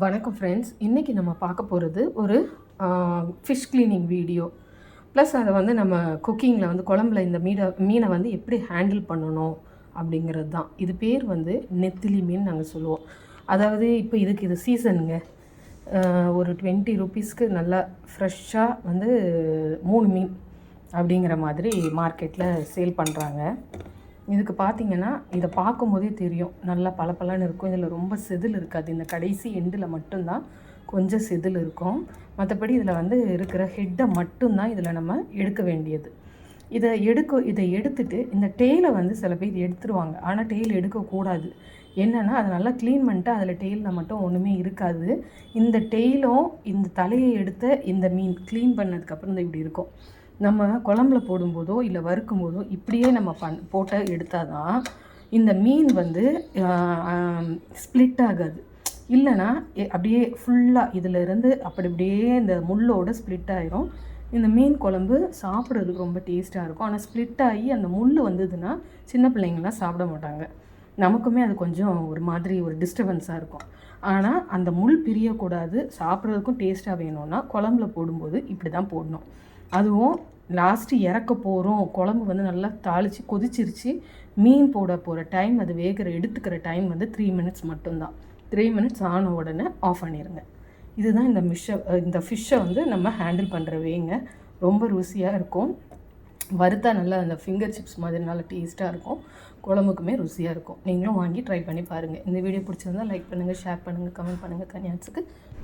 வணக்கம் ஃப்ரெண்ட்ஸ் இன்றைக்கி நம்ம பார்க்க போகிறது ஒரு ஃபிஷ் க்ளீனிங் வீடியோ ப்ளஸ் அதை வந்து நம்ம குக்கிங்கில் வந்து குழம்புல இந்த மீனை மீனை வந்து எப்படி ஹேண்டில் பண்ணணும் அப்படிங்கிறது தான். இது பேர் வந்து நெத்திலி மீன் நாங்கள் சொல்லுவோம். அதாவது இப்போ இதுக்கு இது சீசனுங்க ஒரு டுவெண்ட்டி ருபீஸ்க்கு நல்லா ஃப்ரெஷ்ஷாக வந்து மூணு மீன் அப்படிங்கிற மாதிரி மார்க்கெட்டில் சேல் பண்ணுறாங்க இதுக்கு பார்த்தீங்கன்னா இதை பார்க்கும்போதே தெரியும். நல்லா பளபளன்னு இருக்கும். இதில் ரொம்ப செதில் இருக்காது. இந்த கடைசி எண்டில் மட்டும்தான் கொஞ்சம் செதில் இருக்கும். மற்றபடி இதில் வந்து இருக்கிற ஹெட்டை மட்டும்தான் இதில் நம்ம எடுக்க வேண்டியது. இதை எடுக்க இதை எடுத்துட்டு இந்த டெய்லை வந்து சில பேர் எடுத்துருவாங்க. ஆனால் டெய்ல் எடுக்கக்கூடாது. என்னென்னா அதை நல்லா க்ளீன் பண்ணிட்டு அதில் டெய்லில் மட்டும் ஒன்றுமே இருக்காது. இந்த டெய்லும் இந்த தலையை எடுத்த இந்த மீன் க்ளீன் பண்ணதுக்கப்புறம் இந்த இப்படி இருக்கும். நம்ம குழம்புல போடும்போதோ இல்லை வறுக்கும் போதோ இப்படியே நம்ம பண் போட்ட எடுத்தால் தான் இந்த மீன் வந்து ஸ்ப்ளிட் ஆகாது. இல்லைன்னா அப்படியே ஃபுல்லாக இதில் இருந்து அப்படி அப்படியே இந்த முள்ளோடு ஸ்ப்ளிட் ஆகிரும் இந்த மீன் குழம்பு சாப்பிட்றதுக்கு ரொம்ப டேஸ்ட்டாக இருக்கும். ஆனால் ஸ்ப்ளிட் ஆகி அந்த முள் வந்ததுன்னா சின்ன பிள்ளைங்களாம் சாப்பிட மாட்டாங்க. நமக்குமே அது கொஞ்சம் ஒரு மாதிரி ஒரு டிஸ்டர்பன்ஸாக இருக்கும். ஆனால் அந்த முள் பிரியக்கூடாது சாப்பிட்றதுக்கும் டேஸ்ட்டாக வேணும்னா குழம்புல போடும்போது இப்படி தான் போடணும். அதுவும் லாஸ்ட்டு இறக்க போகிறோம் குழம்பு வந்து நல்லா தாளித்து கொதிச்சிருச்சு மீன் போட போகிற டைம் அது வேகிற எடுத்துக்கிற டைம் வந்து த்ரீ மினிட்ஸ் மட்டும்தான். த்ரீ மினிட்ஸ் ஆன உடனே ஆஃப் பண்ணிடுங்க இதுதான் இந்த மிஷ்ஷை இந்த ஃபிஷ்ஷை வந்து நம்ம ஹேண்டில் பண்ணுற வேங்க ரொம்ப ருசியாக இருக்கும். வறுத்தா நல்லா அந்த ஃபிங்கர் சிப்ஸ் மாதிரி நல்லா டேஸ்ட்டாக இருக்கும். குழம்புக்குமே ருசியாக இருக்கும். நீங்களும் வாங்கி ட்ரை பண்ணி பாருங்கள் இந்த வீடியோ பிடிச்சிருந்தா லைக் பண்ணுங்கள் ஷேர் பண்ணுங்கள் கமெண்ட் பண்ணுங்கள் கன்யான்ஸுக்கு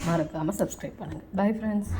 மறக்காமல் சப்ஸ்கிரைப் பண்ணுங்கள் பை ஃப்ரெண்ட்ஸ்